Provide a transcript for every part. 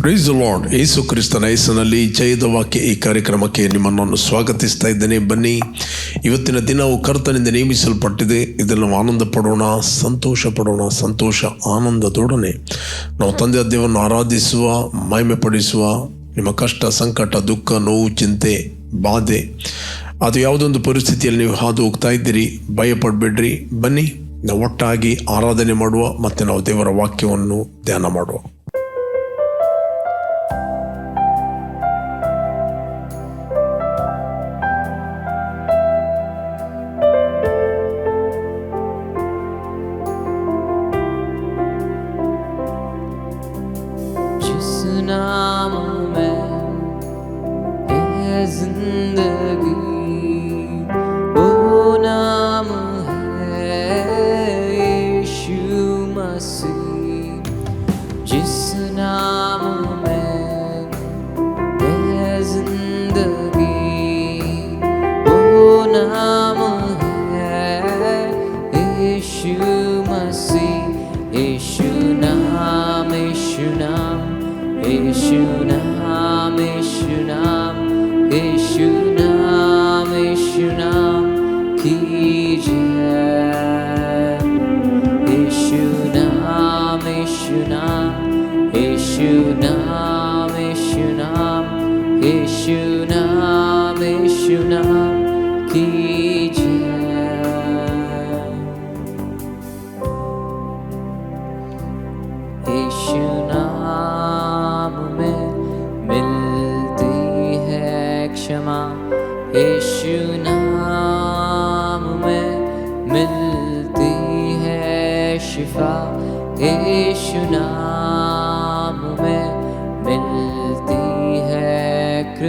Price lord ಯೇಸು ಕ್ರಿಸ್ತನ ಹೆಸರಿನಲ್ಲಿ ಜಯದ ವಾಕ್ಯ ಈ ಕಾರ್ಯಕ್ರಮಕ್ಕೆ ನಿಮ್ಮನ್ನು ಸ್ವಾಗತಿಸ್ತಾ ಇದ್ದೇನೆ. ಬನ್ನಿ, ಇವತ್ತಿನ ದಿನವು ಕರ್ತನಿಂದ ನೇಮಿಸಲ್ಪಟ್ಟಿದೆ. ಇದನ್ನು ಆನಂದ ಪಡೋಣ ಸಂತೋಷ ಪಡೋಣ ಸಂತೋಷ, ಆನಂದದೊಡನೆ. ನಾವು ತಂದೆ ದೇವರನ್ನು ಆರಾಧಿಸುವ ಮಹಿಮೆ ಪಡಿಸುವ ನಿಮ್ಮ ಕಷ್ಟ, ಸಂಕಟ, ದುಃಖ, ನೋವು, ಚಿಂತೆ, ಬಾಧೆ, ಅದು ಯಾವುದೊಂದು ಪರಿಸ್ಥಿತಿಯಲ್ಲಿ ನೀವು ಹಾದು ಹೋಗ್ತಾ ಇದ್ದೀರಿ, ಭಯಪಡಬೇಡ್ರಿ. ಬನ್ನಿ, ನಾವು ಒಟ್ಟಾಗಿ ಆರಾಧನೆ ಮಾಡುವ ಮತ್ತು ನಾವು ದೇವರ ವಾಕ್ಯವನ್ನು ಧ್ಯಾನ ಮಾಡುವ. tonight. विश्वनाम एष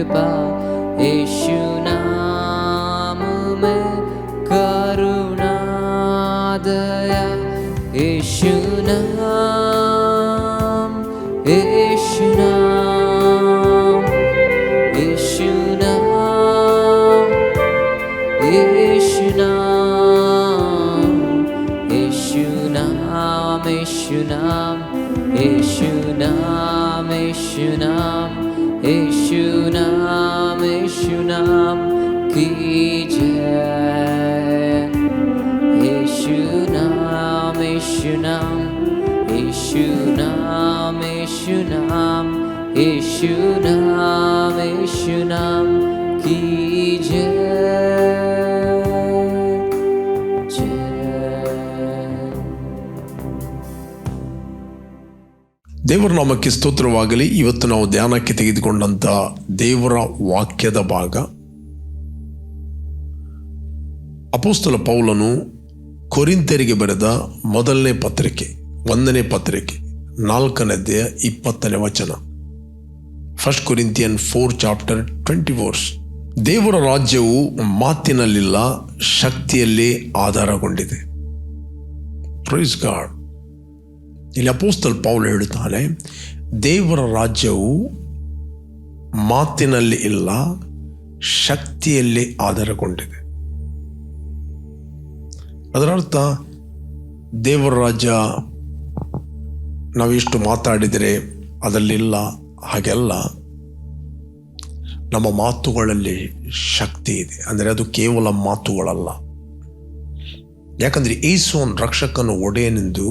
കൃപ യേശുനാമമേ കരുണാദയ യേശുനാം യേശുനാം യേശുനാം യേശുനാം യേശുനാം യേശുനാം യേശുനാം യേശുനാം യേശുനാം യേശുനാം കീ ജയ. യേശുനാം യേശുനാം യേശുനാം യേശുനാം യേശുനാം യേശുനാം. ದೇವರ ನಾಮಕ್ಕೆ ಸ್ತೋತ್ರವಾಗಲಿ. ಇವತ್ತು ನಾವು ಧ್ಯಾನಕ್ಕೆ ತೆಗೆದುಕೊಂಡಂತ ದೇವರ ವಾಕ್ಯದ ಭಾಗ. ಅಪೋಸ್ತಲ ಪೌಲನು ಕೊರಿಂತೆರಿಗೆ ಬರೆದ ಮೊದಲನೇ ಪತ್ರಿಕೆ, ಒಂದನೇ ಪತ್ರಿಕೆ ನಾಲ್ಕನೇದೆಯ ಇಪ್ಪತ್ತನೇ ವಚನ. First Corinthian four chapter twenty fours ದೇವರ ರಾಜ್ಯವು ಮಾತಿನಲ್ಲಿಲ್ಲ, ಶಕ್ತಿಯಲ್ಲೇ ಆಧಾರಗೊಂಡಿದೆ. ಪ್ರೈಸ್ ಗಾಡ್ ಇಲ್ಲಿ ಅಪೋಸ್ತಲ್ ಪೌಲ್ ಹೇಳುತ್ತಾನೆ, ದೇವರ ರಾಜ್ಯವು ಮಾತಿನಲ್ಲಿ ಇಲ್ಲ, ಶಕ್ತಿಯಲ್ಲಿ ಆಧಾರಗೊಂಡಿದೆ. ಅದರರ್ಥ, ದೇವರ ರಾಜ್ಯ ನಾವೆಷ್ಟು ಮಾತಾಡಿದರೆ ಅದರಲ್ಲಿಲ್ಲ, ಹಾಗೆಲ್ಲ ನಮ್ಮ ಮಾತುಗಳಲ್ಲಿ ಶಕ್ತಿ ಇದೆ. ಅಂದರೆ ಅದು ಕೇವಲ ಮಾತುಗಳಲ್ಲ. ಯಾಕಂದರೆ ಏಸುವನ್ ರಕ್ಷಕನು ಒಡೆಯನೆಂದು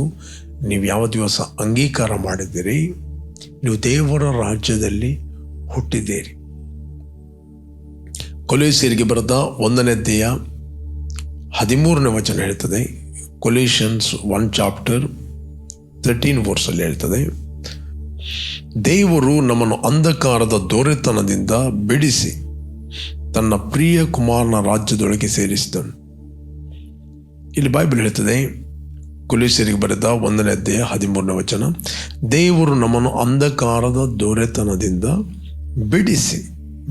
ನೀವು ಯಾವ ದಿವಸ ಅಂಗೀಕಾರ ಮಾಡಿದ್ದೀರಿ, ನೀವು ದೇವರ ರಾಜ್ಯದಲ್ಲಿ ಹುಟ್ಟಿದ್ದೀರಿ. ಕೊಲೇಸಿಯರಿಗೆ ಬರೆದ ಒಂದನೇ ದೇಹ ಹದಿಮೂರನೇ ವಚನ ಹೇಳ್ತದೆ ಕೊಲೇಷನ್ಸ್ ಒನ್ ಚಾಪ್ಟರ್ ತರ್ಟೀನ್ ವರ್ಸಲ್ಲಿ ಹೇಳ್ತದೆ, ದೇವರು ನಮ್ಮನ್ನು ಅಂಧಕಾರದ ದೊರೆತನದಿಂದ ಬಿಡಿಸಿ ತನ್ನ ಪ್ರಿಯ ಕುಮಾರನ ರಾಜ್ಯದೊಳಗೆ ಸೇರಿಸಿದನು. ಇಲ್ಲಿ ಬೈಬಲ್ ಹೇಳ್ತದೆ ಕುಲಿಸರಿಗೆ ಬರೆದ ಒಂದನೇ ಅಧ್ಯಾಯ ಹದಿಮೂರನೇ ವಚನ, ದೇವರು ನಮ್ಮನ್ನು ಅಂಧಕಾರದ ದೊರೆತನದಿಂದ ಬಿಡಿಸಿ,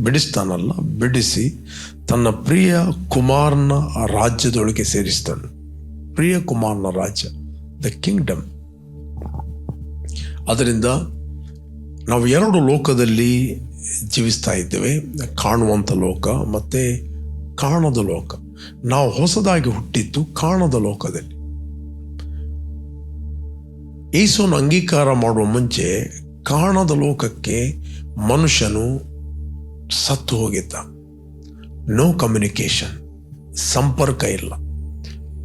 ಬಿಡಿಸ್ತಾನಲ್ಲ, ಬಿಡಿಸಿ ತನ್ನ ಪ್ರಿಯ ಕುಮಾರನ ರಾಜ್ಯದೊಳಗೆ ಸೇರಿಸ್ತಾನೆ. ಪ್ರಿಯ ಕುಮಾರನ ರಾಜ್ಯ ದ ಕಿಂಗ್ಡಮ್ ಅದರಿಂದ ನಾವು ಎರಡು ಲೋಕದಲ್ಲಿ ಜೀವಿಸ್ತಾ ಇದ್ದೇವೆ, ಕಾಣುವಂಥ ಲೋಕ ಮತ್ತು ಕಾಣದ ಲೋಕ. ನಾವು ಹೊಸದಾಗಿ ಹುಟ್ಟಿದ್ದು ಕಾಣದ ಲೋಕದಲ್ಲಿ. ಯೇಸುವನ್ನು ಅಂಗೀಕಾರ ಮಾಡುವ ಮುಂಚೆ ಕಾಣದ ಲೋಕಕ್ಕೆ ಮನುಷ್ಯನು ಸತ್ತು ಹೋಗಿದ್ದ. ನೋ ಕಮ್ಯುನಿಕೇಶನ್ ಸಂಪರ್ಕ ಇಲ್ಲ.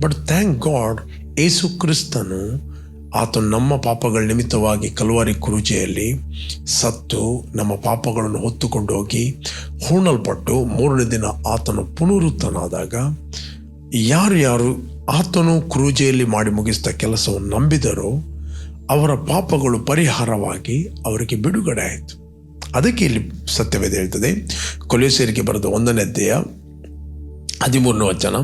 ಬಟ್ ಥ್ಯಾಂಕ್ ಗಾಡ್ ಏಸು ಕ್ರಿಸ್ತನು ಆತ ನಮ್ಮ ಪಾಪಗಳ ನಿಮಿತ್ತವಾಗಿ ಕಲುವಾರಿ ಕುರುಚೆಯಲ್ಲಿ ಸತ್ತು ನಮ್ಮ ಪಾಪಗಳನ್ನು ಹೊತ್ತುಕೊಂಡು ಹೋಗಿ ಹೂಣಲ್ಪಟ್ಟು ಮೂರನೇ ದಿನ ಆತನು ಪುನರುತ್ತನಾದಾಗ ಯಾರು ಯಾರು ಆತನು ಕ್ರೂಜೆಯಲ್ಲಿ ಮಾಡಿ ಮುಗಿಸಿದ ಕೆಲಸವನ್ನು ನಂಬಿದರೋ ಅವರ ಪಾಪಗಳು ಪರಿಹಾರವಾಗಿ ಅವರಿಗೆ ಬಿಡುಗಡೆ ಆಯಿತು. ಅದಕ್ಕೆ ಇಲ್ಲಿ ಸತ್ಯವೇದ ಹೇಳ್ತದೆ. ಕೊಲೆಸೇರಿಗೆ ಬರೆದ ಒಂದನೇ ಅಧ್ಯಾಯ ಹದಿಮೂರನೇ ವಚನ.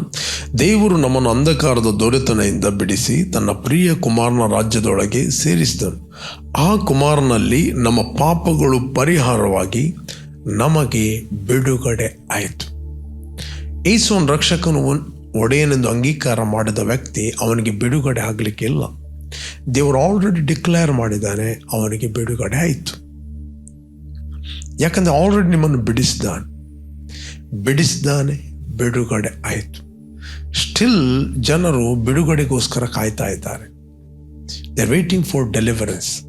ದೇವರು ನಮ್ಮನ್ನು ಅಂಧಕಾರದ ದೊರೆತನೆಯಿಂದ ಬಿಡಿಸಿ ತನ್ನ ಪ್ರಿಯ ಕುಮಾರನ ರಾಜ್ಯದೊಳಗೆ ಸೇರಿಸಿದನು. ಆ ಕುಮಾರನಲ್ಲಿ ನಮ್ಮ ಪಾಪಗಳು ಪರಿಹಾರವಾಗಿ ನಮಗೆ ಬಿಡುಗಡೆ ಆಯಿತು. ಏಸೋನ್ ರಕ್ಷಕನು ಒಡೆಯನೆಂದು ಅಂಗೀಕಾರ ಮಾಡಿದ ವ್ಯಕ್ತಿ ಅವನಿಗೆ ಬಿಡುಗಡೆ ಆಗಲಿಕ್ಕೆ ಇಲ್ಲ ದೇವರು ಆಲ್ರೆಡಿ ಡಿಕ್ಲೇರ್ ಮಾಡಿದ್ದಾನೆ ಅವನಿಗೆ ಬಿಡುಗಡೆ ಆಯಿತು. ಯಾಕಂದರೆ ಆಲ್ರೆಡಿ ನಿಮ್ಮನ್ನು ಬಿಡಿಸಿದ್ದಾನೆ. ಬಿಡಿಸಿದ್ದಾನೆ, ಬಿಡುಗಡೆ ಆಯಿತು. ಸ್ಟಿಲ್ ಜನರು ಬಿಡುಗಡೆಗೋಸ್ಕರ ಕಾಯ್ತಾ ಇದ್ದಾರೆ. They waiting for deliverance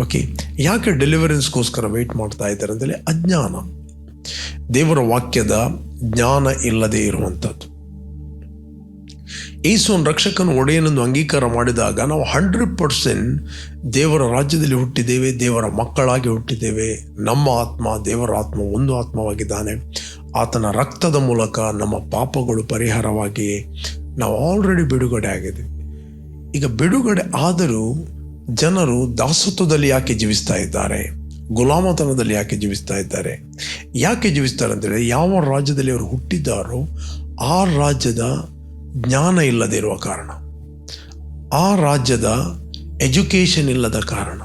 okay ಯಾಕೆ ಡೆಲಿವರೆನ್ಸ್ಗೋಸ್ಕರ ವೆಯ್ಟ್ ಮಾಡ್ತಾ ಇದ್ದಾರೆ ಅಂದರೆ ಅಜ್ಞಾನ. ದೇವರ ವಾಕ್ಯದ ಜ್ಞಾನ ಇಲ್ಲದೆ ಇರುವಂಥದ್ದು. ಏಸೋನ್ ರಕ್ಷಕನು ಒಡೆಯನನ್ನು ಅಂಗೀಕಾರ ಮಾಡಿದಾಗ ನಾವು ಹಂಡ್ರೆಡ್ ಪರ್ಸೆಂಟ್ ದೇವರ ರಾಜ್ಯದಲ್ಲಿ ಹುಟ್ಟಿದ್ದೇವೆ, ದೇವರ ಮಕ್ಕಳಾಗಿ ಹುಟ್ಟಿದ್ದೇವೆ. ನಮ್ಮ ಆತ್ಮ ದೇವರ ಆತ್ಮ ಒಂದು ಆತ್ಮವಾಗಿದ್ದಾನೆ. ಆತನ ರಕ್ತದ ಮೂಲಕ ನಮ್ಮ ಪಾಪಗಳು ಪರಿಹಾರವಾಗಿ ನಾವು ಆಲ್ರೆಡಿ ಬಿಡುಗಡೆ ಆಗಿದೆ ಈಗ ಬಿಡುಗಡೆ ಆದರೂ ಜನರು ದಾಸತ್ವದಲ್ಲಿ ಯಾಕೆ ಜೀವಿಸ್ತಾ ಇದ್ದಾರೆ? ಗುಲಾಮತನದಲ್ಲಿ ಯಾಕೆ ಜೀವಿಸ್ತಾ ಇದ್ದಾರೆ? ಯಾಕೆ ಜೀವಿಸ್ತಾರೆ ಅಂತೇಳಿ ಯಾವ ರಾಜ್ಯದಲ್ಲಿ ಅವರು ಹುಟ್ಟಿದ್ದಾರೋ ಆ ರಾಜ್ಯದ ಜ್ಞಾನ ಇಲ್ಲದೇ ಇರುವ ಕಾರಣ. ಆ ರಾಜ್ಯದ ಎಜುಕೇಷನ್ ಇಲ್ಲದ ಕಾರಣ.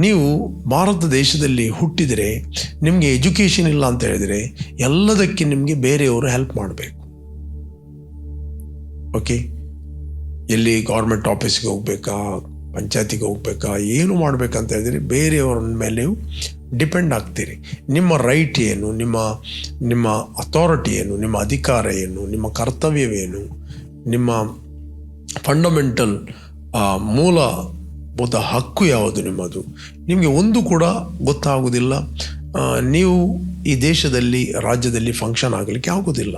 ನೀವು ಭಾರತ ದೇಶದಲ್ಲಿ ಹುಟ್ಟಿದರೆ ನಿಮಗೆ ಎಜುಕೇಷನ್ ಇಲ್ಲ ಅಂತ ಹೇಳಿದರೆ ಎಲ್ಲದಕ್ಕೆ ನಿಮಗೆ ಬೇರೆಯವರು ಹೆಲ್ಪ್ ಮಾಡಬೇಕು. ಓಕೆ? ಎಲ್ಲಿ ಗೌರ್ಮೆಂಟ್ ಆಫೀಸ್ಗೆ ಹೋಗ್ಬೇಕಾ, ಪಂಚಾಯತಿಗೆ ಹೋಗ್ಬೇಕಾ, ಏನು ಮಾಡಬೇಕಂತ ಹೇಳಿದರೆ ಬೇರೆಯವ್ರ ಮೇಲೆ ಡಿಪೆಂಡ್ ಆಗ್ತೀರಿ. ನಿಮ್ಮ ರೈಟ್ ಏನು, ನಿಮ್ಮ ನಿಮ್ಮ ಅಥಾರಿಟಿ ಏನು, ನಿಮ್ಮ ಅಧಿಕಾರ ಏನು, ನಿಮ್ಮ ಕರ್ತವ್ಯವೇನು, ನಿಮ್ಮ ಫಂಡಮೆಂಟಲ್ ಮೂಲಭೂತ ಹಕ್ಕು ಯಾವುದು ನಿಮ್ಮದು? ನಿಮಗೆ ಒಂದು ಕೂಡ ಗೊತ್ತಾಗುವುದಿಲ್ಲ ನೀವು ಈ ದೇಶದಲ್ಲಿ, ರಾಜ್ಯದಲ್ಲಿ ಫಂಕ್ಷನ್ ಆಗಲಿಕ್ಕೆ ಆಗೋದಿಲ್ಲ.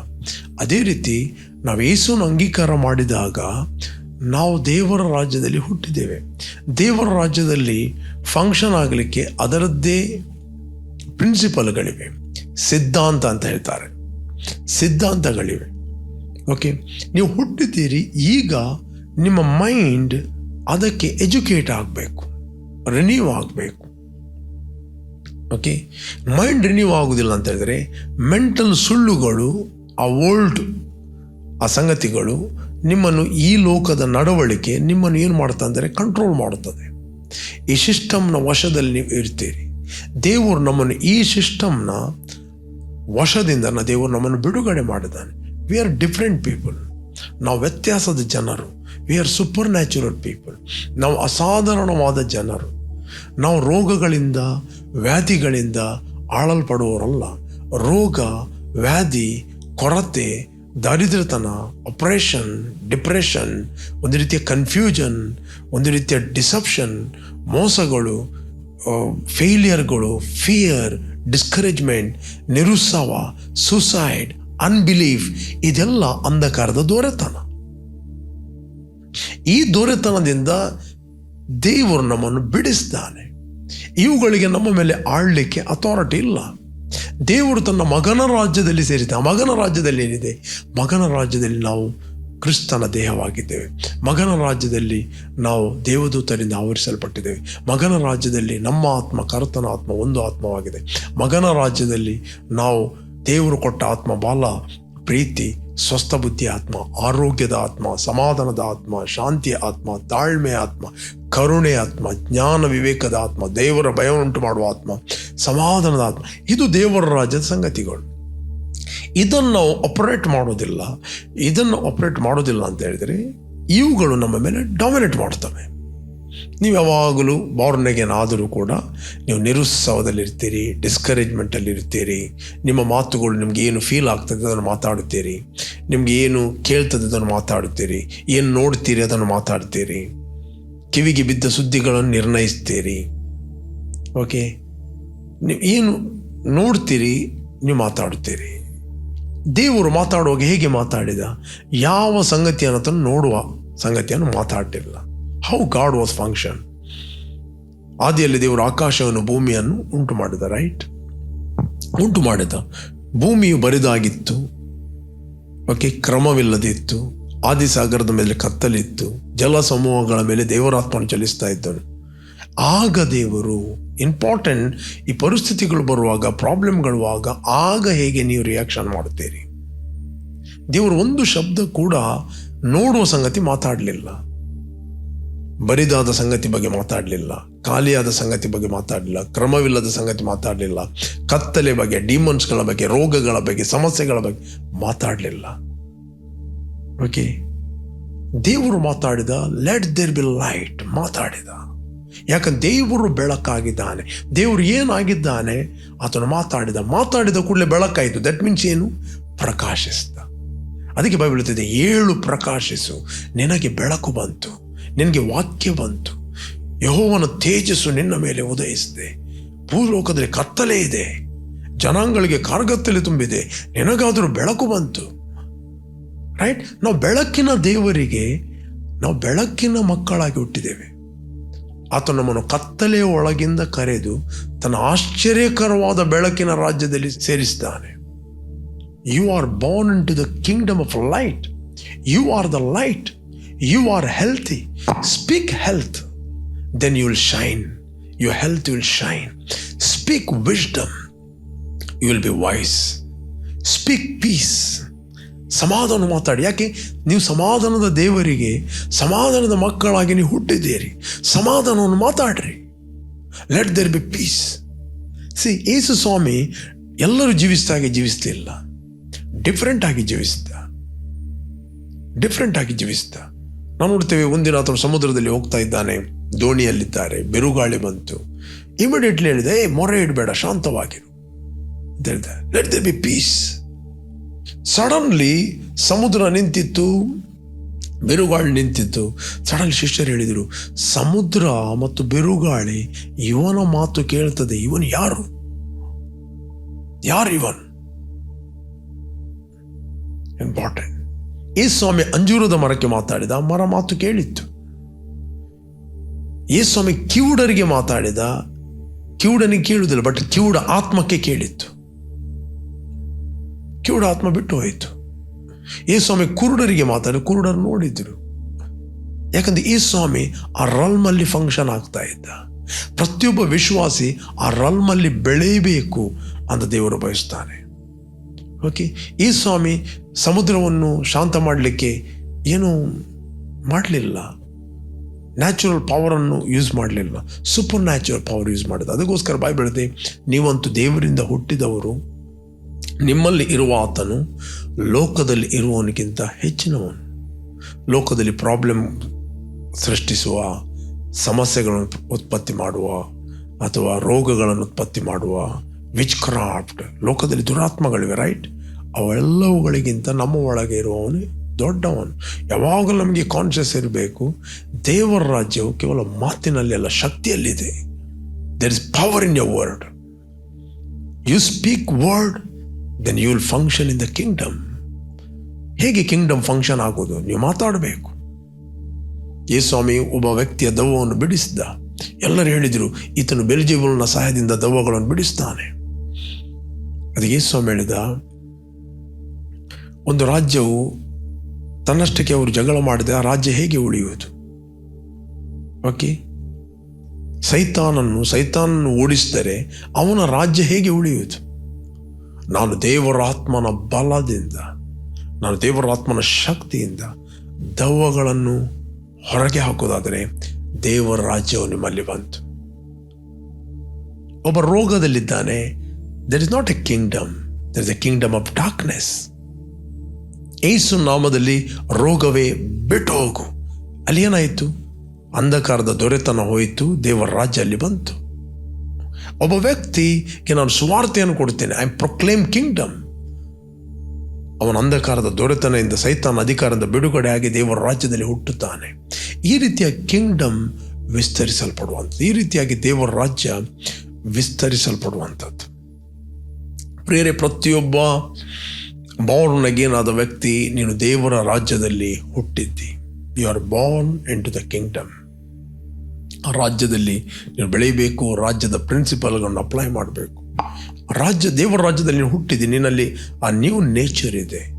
ಅದೇ ರೀತಿ, ನಾವು ಏಸುವನ್ನು ಅಂಗೀಕಾರ ಮಾಡಿದಾಗ ನಾವು ದೇವರ ರಾಜ್ಯದಲ್ಲಿ ಹುಟ್ಟಿದ್ದೇವೆ. ದೇವರ ರಾಜ್ಯದಲ್ಲಿ ಫಂಕ್ಷನ್ ಆಗಲಿಕ್ಕೆ ಅದರದ್ದೇ ಪ್ರಿನ್ಸಿಪಲ್ಗಳಿವೆ ಸಿದ್ಧಾಂತ ಅಂತ ಹೇಳ್ತಾರೆ. ಸಿದ್ಧಾಂತಗಳಿವೆ. ಓಕೆ ನೀವು ಹುಟ್ಟಿದ್ದೀರಿ, ಈಗ ನಿಮ್ಮ ಮೈಂಡ್ ಅದಕ್ಕೆ ಎಜುಕೇಟ್ ಆಗಬೇಕು. ರಿನ್ಯೂ ಆಗಬೇಕು. ಓಕೆ ಮೈಂಡ್ ರಿನ್ಯೂ ಆಗುವುದಿಲ್ಲ ಅಂತ ಹೇಳಿದ್ರೆ ಮೆಂಟಲ್ ಸುಳ್ಳುಗಳು, ಆ ಓಲ್ಡ್ ಆ ಸಂಗತಿಗಳು ನಿಮ್ಮನ್ನು ಈ ಲೋಕದ ನಡವಳಿಕೆ ನಿಮ್ಮನ್ನು ಏನು ಮಾಡುತ್ತೆ ಅಂದರೆ ಕಂಟ್ರೋಲ್ ಮಾಡುತ್ತದೆ. ಈ ಸಿಸ್ಟಮ್ನ ವಶದಲ್ಲಿ ನೀವು ಇರ್ತೀರಿ. ದೇವರು ನಮ್ಮನ್ನು ಈ ಸಿಸ್ಟಮ್ನ ವಶದಿಂದ ದೇವರು ನಮ್ಮನ್ನು ಬಿಡುಗಡೆ ಮಾಡಿದ್ದಾನೆ. ವಿ ಆರ್ ಡಿಫ್ರೆಂಟ್ ಪೀಪಲ್ ನಾವು ವ್ಯತ್ಯಾಸದ ಜನರು. We are supernatural people ನಾವು ಅಸಾಧಾರಣವಾದ ಜನರು. ನಾವು ರೋಗಗಳಿಂದ, ವ್ಯಾಧಿಗಳಿಂದ ಆಳಲ್ಪಡುವವರಲ್ಲ. ರೋಗ, ವ್ಯಾಧಿ, ಕೊರತೆ ದಾರಿದ್ರ್ಯತನ ಆಪರೇಷನ್ ಡಿಪ್ರೆಷನ್ ಒಂದು ರೀತಿಯ ಕನ್ಫ್ಯೂಷನ್ ಒಂದು ರೀತಿಯ ಡಿಸಪ್ಷನ್ ಮೋಸಗಳು ಫೇಲಿಯರ್ಗಳು ಫಿಯರ್ ಡಿಸ್ಕರೇಜ್ಮೆಂಟ್ ನಿರುತ್ಸಾಹ ಸುಸೈಡ್ ಅನ್ಬಿಲೀಫ್ ಇದೆಲ್ಲ ಅಂಧಕಾರದ ದೊರೆತನ. ಈ ದೊರೆತನದಿಂದ ದೇವರು ನಮ್ಮನ್ನು ಬಿಡಿಸ್ತಾನೆ ಇವುಗಳಿಗೆ ನಮ್ಮ ಮೇಲೆ ಆಳ್ಲಿಕ್ಕೆ ಅಥಾರಿಟಿ ಇಲ್ಲ. ದೇವರು ತನ್ನ ಮಗನ ರಾಜ್ಯದಲ್ಲಿ ಸೇರಿದ ಮಗನ ರಾಜ್ಯದಲ್ಲಿ ಏನಿದೆ? ಮಗನ ರಾಜ್ಯದಲ್ಲಿ ನಾವು ಕ್ರಿಸ್ತನ ದೇಹವಾಗಿದ್ದೇವೆ. ಮಗನ ರಾಜ್ಯದಲ್ಲಿ ನಾವು ದೇವದೂತರಿಂದ ಆವರಿಸಲ್ಪಟ್ಟಿದ್ದೇವೆ. ಮಗನ ರಾಜ್ಯದಲ್ಲಿ ನಮ್ಮ ಆತ್ಮ ಕರ್ತನ ಆತ್ಮ ಒಂದು ಆತ್ಮವಾಗಿದೆ. ಮಗನ ರಾಜ್ಯದಲ್ಲಿ ನಾವು ದೇವರು ಕೊಟ್ಟ ಆತ್ಮ ಬಾಲ, ಪ್ರೀತಿ ಸ್ವಸ್ಥ ಬುದ್ಧಿ ಆತ್ಮ, ಆರೋಗ್ಯದ ಆತ್ಮ, ಸಮಾಧಾನದ ಆತ್ಮ ಶಾಂತಿಯ ಆತ್ಮ, ತಾಳ್ಮೆ ಆತ್ಮ, ಕರುಣೆ ಆತ್ಮ, ಜ್ಞಾನ ವಿವೇಕದ ಆತ್ಮ, ದೇವರ ಭಯವನ್ನುಂಟು ಮಾಡುವ ಆತ್ಮ, ಸಮಾಧಾನದ ಆತ್ಮ. ಇದು ದೇವರ ರಾಜ್ಯದ ಸಂಗತಿಗಳು. ಇದನ್ನು ನಾವು ಆಪರೇಟ್ ಮಾಡೋದಿಲ್ಲ. ಇದನ್ನು ಆಪರೇಟ್ ಮಾಡೋದಿಲ್ಲ ಅಂತ ಹೇಳಿದರೆ ಇವುಗಳು ನಮ್ಮ ಮೇಲೆ ಡಾಮಿನೇಟ್ ಮಾಡ್ತವೆ ನೀವು ಯಾವಾಗಲೂ ಬಾರ್ನೆಗೆನ್ ಆದರೂ ಕೂಡ ನೀವು ನಿರುತ್ಸಾಹದಲ್ಲಿರ್ತೀರಿ ಡಿಸ್ಕರೇಜ್ಮೆಂಟಲ್ಲಿರ್ತೀರಿ ನಿಮ್ಮ ಮಾತುಗಳು ನಿಮ್ಗೆ ಏನು ಫೀಲ್ ಆಗ್ತದೆ ಅದನ್ನು ಮಾತಾಡುತ್ತೀರಿ, ನಿಮ್ಗೆ ಏನು ಕೇಳ್ತದೆ ಅದನ್ನು ಮಾತಾಡುತ್ತೀರಿ, ಏನು ನೋಡ್ತೀರಿ ಅದನ್ನು ಮಾತಾಡ್ತೀರಿ, ಕಿವಿಗೆ ಬಿದ್ದ ಸುದ್ದಿಗಳನ್ನು ನಿರ್ಣಯಿಸ್ತೀರಿ. ಓಕೆ ನೀವು ಏನು ನೋಡ್ತೀರಿ, ನೀವು ಮಾತಾಡ್ತೀರಿ ದೇವರು ಮಾತಾಡುವಾಗ ಹೇಗೆ ಮಾತಾಡಿದ? ಯಾವ ಸಂಗತಿಯನ್ನು ನೋಡುವ ಸಂಗತಿಯನ್ನು ಮಾತಾಡಲಿಲ್ಲ ಹೌ ಗಾಡ್ ವಾಸ್ ಫಂಕ್ಷನ್ ಆದಿಯಲ್ಲಿ ದೇವರು ಆಕಾಶವನ್ನು, ಭೂಮಿಯನ್ನು ಉಂಟು ಮಾಡಿದ ರೈಟ್ ಉಂಟು ಮಾಡಿದ. ಭೂಮಿಯು ಬರಿದಾಗಿತ್ತು. ಓಕೆ ಕ್ರಮವಿಲ್ಲದಿತ್ತು ಆದಿಸಾಗರದ ಮೇಲೆ ಕತ್ತಲಿತ್ತು. ಜಲ ಸಮೂಹಗಳ ಮೇಲೆ ದೇವರಾತ್ಮನ ಚಲಿಸ್ತಾ ಇದ್ದನು. ಆಗ ದೇವರು ಇಂಪಾರ್ಟೆಂಟ್ ಈ ಪರಿಸ್ಥಿತಿಗಳು ಬರುವಾಗ ಪ್ರಾಬ್ಲಮ್ಗಳುವಾಗ ಆಗ ಹೇಗೆ ನೀವು ರಿಯಾಕ್ಷನ್ ಮಾಡುತ್ತೀರಿ? ದೇವರು ಒಂದು ಶಬ್ದ ಕೂಡ ನೋಡುವ ಸಂಗತಿ ಮಾತಾಡಲಿಲ್ಲ. ಬರಿದಾದ ಸಂಗತಿ ಬಗ್ಗೆ ಮಾತಾಡಲಿಲ್ಲ, ಖಾಲಿಯಾದ ಸಂಗತಿ ಬಗ್ಗೆ ಮಾತಾಡಲಿಲ್ಲ, ಕ್ರಮವಿಲ್ಲದ ಸಂಗತಿ ಮಾತಾಡಲಿಲ್ಲ, ಕತ್ತಲೆ ಬಗ್ಗೆ ಡಿಮನ್ಸ್ಗಳ ಬಗ್ಗೆ, ರೋಗಗಳ ಬಗ್ಗೆ, ಸಮಸ್ಯೆಗಳ ಬಗ್ಗೆ ಮಾತಾಡಲಿಲ್ಲ. ಓಕೆ ದೇವರು ಮಾತಾಡಿದ ಲೆಟ್ ದೇರ್ ಬಿ ಲೈಟ್ ಮಾತಾಡಿದ. ಯಾಕಂದ್ರೆ ದೇವರು ಬೆಳಕಾಗಿದ್ದಾನೆ. ದೇವರು ಏನಾಗಿದ್ದಾನೆ? ಆತನು ಮಾತಾಡಿದ ಮಾತಾಡಿದ ಕೂಡಲೇ ಬೆಳಕಾಯಿತು. ದಟ್ ಮೀನ್ಸ್ ಏನು? ಪ್ರಕಾಶಿಸಿದ. ಅದಕ್ಕೆ ಬೈಬಲ್ ಹೇಳ್ತಿದೆ, ಏಳು ಪ್ರಕಾಶಿಸು, ನಿನಗೆ ಬೆಳಕು ಬಂತು. ನಿನಗೆ ವಾಕ್ಯ ಬಂತು. ಯಹೋವನ ತೇಜಸ್ಸು ನಿನ್ನ ಮೇಲೆ ಉದಯಿಸಿದೆ. ಭೂಲೋಕದಲ್ಲಿ ಕತ್ತಲೆ ಇದೆ. ಜನಾಂಗಳಿಗೆ ಕಾರ್ಗತ್ತಲೆ ತುಂಬಿದೆ. ನಿನಗಾದರೂ ಬೆಳಕು ಬಂತು. ರೈಟ್ ನಾವು ಬೆಳಕಿನ ದೇವರಿಗೆ, ನಾವು ಬೆಳಕಿನ ಮಕ್ಕಳಾಗಿ ಹುಟ್ಟಿದ್ದೇವೆ. ಆತ ನಮ್ಮನ್ನು ಕತ್ತಲೆಯ ಒಳಗಿಂದ ಕರೆದು ತನ್ನ ಆಶ್ಚರ್ಯಕರವಾದ ಬೆಳಕಿನ ರಾಜ್ಯದಲ್ಲಿ ಸೇರಿಸಿದ್ದಾನೆ. You are born into the kingdom of light you are the light you are healthy speak health then you will shine your health will shine speak wisdom you will be voice speak peace ಸಮಾಧಾನ ಮಾತಾಡಿ. ಯಾಕೆ? ನೀವು ಸಮಾಧಾನದ ದೇವರಿಗೆ, ಸಮಾಧಾನದ ಮಕ್ಕಳಾಗಿ ನೀವು ಹುಟ್ಟಿದ್ದೀರಿ. ಸಮಾಧಾನವನ್ನು ಮಾತಾಡ್ರಿ. Let there be peace see Yesu ಸ್ವಾಮಿ ಎಲ್ಲರೂ ಜೀವಿಸಿದಾಗೆ ಜೀವಿಸ್ತಿಲ್ಲ ಡಿಫ್ರೆಂಟ್ ಆಗಿ ಜೀವಿಸಿದ ಡಿಫ್ರೆಂಟ್ ಆಗಿ ಜೀವಿಸಿದ ನಾವು ನೋಡ್ತೇವೆ ಒಂದಿನ ಆತನು ಸಮುದ್ರದಲ್ಲಿ ಹೋಗ್ತಾ ಇದ್ದಾನೆ. ದೋಣಿಯಲ್ಲಿದ್ದಾರೆ. ಬಿರುಗಾಳಿ ಬಂತು. ಇಮಿಡಿಯೇಟ್ಲಿ ಹೇಳಿದೆ ಏ ಮೊರೆ ಇಡಬೇಡ, ಶಾಂತವಾಗಿರು. Let the be peace suddenly ಸಮುದ್ರ ನಿಂತಿತ್ತು. ಬಿರುಗಾಳಿ ನಿಂತಿತ್ತು. ಸಡನ್ಲಿ ಶಿಷ್ಯರು ಹೇಳಿದರು, ಸಮುದ್ರ ಮತ್ತು ಬಿರುಗಾಳಿ, ಇವನ ಮಾತು ಕೇಳ್ತದೆ. ಇವನು ಯಾರು? ಯಾರು ಇವನ್? ಇಂಪಾರ್ಟೆಂಟ್ ಸ್ವಾಮಿ ಅಂಜೂರದ ಮರಕ್ಕೆ ಮಾತಾಡಿದ, ಮರ ಮಾತು ಕೇಳಿತ್ತು. ಈ ಸ್ವಾಮಿ ಕಿವುಡರಿಗೆ ಮಾತಾಡಿದ, ಕಿವುಡನಿಗೆ ಕೇಳುವುದಿಲ್ಲ ಬಟ್ ಕಿವುಡ ಆತ್ಮಕ್ಕೆ ಕೇಳಿತ್ತು. ಕಿವುಡ ಆತ್ಮ ಬಿಟ್ಟು ಹೋಯಿತು. ಈ ಸ್ವಾಮಿ ಕುರುಡರಿಗೆ ಮಾತಾಡಿ, ಕುರುಡರು ನೋಡಿದ್ರು. ಯಾಕಂದ್ರೆ ಈ ಸ್ವಾಮಿ ಆ ರಲ್ಮಲ್ಲಿ ಫಂಕ್ಷನ್ ಆಗ್ತಾ ಇದ್ದ. ಪ್ರತಿಯೊಬ್ಬ ವಿಶ್ವಾಸಿ ಆ ರಲ್ಮಲ್ಲಿ ಬೆಳೆಯಬೇಕು ಅಂತ ದೇವರು ಬಯಸ್ತಾನೆ. ಓಕೆ ಈ ಸ್ವಾಮಿ ಸಮುದ್ರವನ್ನು ಶಾಂತ ಮಾಡಲಿಕ್ಕೆ ಏನು ಮಾಡಲಿಲ್ಲ. ನ್ಯಾಚುರಲ್ ಪವರನ್ನು ಯೂಸ್ ಮಾಡಲಿಲ್ಲ. ಸೂಪರ್ ನ್ಯಾಚುರಲ್ ಪವರ್ ಯೂಸ್ ಮಾಡಿದೆ. ಅದಕ್ಕೋಸ್ಕರ ಬಾಯಿ ಬೆಳೆದೆ ನೀವಂತೂ ದೇವರಿಂದ ಹುಟ್ಟಿದವರು, ನಿಮ್ಮಲ್ಲಿ ಇರುವ ಆತನು ಲೋಕದಲ್ಲಿ ಇರುವವನಿಗಿಂತ ಹೆಚ್ಚಿನವನು. ಲೋಕದಲ್ಲಿ ಪ್ರಾಬ್ಲಮ್ ಸೃಷ್ಟಿಸುವ, ಸಮಸ್ಯೆಗಳನ್ನು ಉತ್ಪತ್ತಿ ಮಾಡುವ ಅಥವಾ ರೋಗಗಳನ್ನು ಉತ್ಪತ್ತಿ ಮಾಡುವ ವಿಚ್ ಕ್ರಾಫ್ಟ್ ಲೋಕದಲ್ಲಿ ದುರಾತ್ಮಗಳಿವೆ ರೈಟ್ ಅವೆಲ್ಲವುಗಳಿಗಿಂತ ನಮ್ಮ ಒಳಗೆ ಇರುವವನು ದೊಡ್ಡವನು. ಯಾವಾಗಲೂ ನಮಗೆ ಕಾನ್ಷಿಯಸ್ ಇರಬೇಕು. ದೇವರ ರಾಜ್ಯವು ಕೇವಲ ಮಾತಿನಲ್ಲಿ ಅಲ್ಲ, ಶಕ್ತಿಯಲ್ಲಿದೆ. There is power in your word you speak word then you will function in the kingdom ಹೇಗೆ ಕಿಂಗ್ಡಮ್ ಫಂಕ್ಷನ್ ಆಗೋದು? ನೀವು ಮಾತಾಡಬೇಕು. ಈ ಸ್ವಾಮಿ ಒಬ್ಬ ವ್ಯಕ್ತಿಯ ದವ್ವವನ್ನು ಬಿಡಿಸಿದ. ಎಲ್ಲರೂ ಹೇಳಿದರು, ಈತನು ಬೆಲ್ಜಿಬಲ್ನ ಸಹಾಯದಿಂದ ದವ್ವಗಳನ್ನು ಬಿಡಿಸ್ತಾನೆ. ಅದಕ್ಕೆ ಸ್ವಾಮಿ ಹೇಳಿದ ಒಂದು ರಾಜ್ಯವು ತನ್ನಷ್ಟಕ್ಕೆ ಅವರು ಜಗಳ ಮಾಡಿದೆ ಆ ರಾಜ್ಯ ಹೇಗೆ ಉಳಿಯುವುದು? ಓಕೆ. ಸೈತಾನನ್ನು ಸೈತಾನನ್ನು ಓಡಿಸಿದರೆ ಅವನ ರಾಜ್ಯ ಹೇಗೆ ಉಳಿಯುವುದು? ನಾನು ದೇವರ ಆತ್ಮನ ಬಲದಿಂದ, ನಾನು ದೇವರ ಆತ್ಮನ ಶಕ್ತಿಯಿಂದ ದವ್ವಗಳನ್ನು ಹೊರಗೆ ಹಾಕೋದಾದರೆ ದೇವರ ರಾಜ್ಯವು ನಿಮ್ಮಲ್ಲಿ ಬಂತು. ಒಬ್ಬ ರೋಗದಲ್ಲಿದ್ದಾನೆ. There is not a kingdom there is a kingdom of darkness Yesu ನಾಮದಲ್ಲಿ ರೋಗವೇ ಬಿಟ್ಟು ಹೋಗು ಅಲ್ಲಿ ಏನಾಯಿತು ಅಂಧಕಾರದ ದೊರೆತನ ಹೋಯಿತು, ದೇವರ ರಾಜ್ಯ ಅಲ್ಲಿ ಬಂತು. ಒಬ್ಬ ವ್ಯಕ್ತಿಗೆ ನಾನು ಸುವಾರ್ತೆಯನ್ನು ಕೊಡ್ತೇನೆ ಐ ಪ್ರೊಕ್ಲೇಮ್ ಕಿಂಗ್ಡಮ್ ಅವನ ಅಂಧಕಾರದ ದೊರೆತನದಿಂದ ಸೈತಾನ ಅಧಿಕಾರದಿಂದ ಬಿಡುಗಡೆ ಆಗಿ ದೇವರ ರಾಜ್ಯದಲ್ಲಿ ಹುಟ್ಟುತ್ತಾನೆ. ಈ ರೀತಿಯ ಕಿಂಗ್ಡಮ್ ವಿಸ್ತರಿಸಲ್ಪಡುವಂಥದ್ದು, ಈ ರೀತಿಯಾಗಿ ದೇವರ ರಾಜ್ಯ ವಿಸ್ತರಿಸಲ್ಪಡುವಂಥದ್ದು. ಪ್ರೇರೆ ಪ್ರತಿಯೊಬ್ಬ ಬಾರ್ನ್ ಅಗೇನ್ ಆದ ವ್ಯಕ್ತಿ, ನೀನು ದೇವರ ರಾಜ್ಯದಲ್ಲಿ ಹುಟ್ಟಿದ್ದಿ. You are born into the kingdom ಆ ರಾಜ್ಯದಲ್ಲಿ ನೀನು ಬೆಳೀಬೇಕು ರಾಜ್ಯದ ಪ್ರಿನ್ಸಿಪಲ್ಗಳನ್ನು ಅಪ್ಲೈ ಮಾಡಬೇಕು. ರಾಜ್ಯ, ದೇವರ ರಾಜ್ಯದಲ್ಲಿ ನೀನು ಹುಟ್ಟಿದ್ದಿ, ನಿನ್ನಲ್ಲಿ ಆ ನ್ಯೂ ನೇಚರ್ ಇದೆ.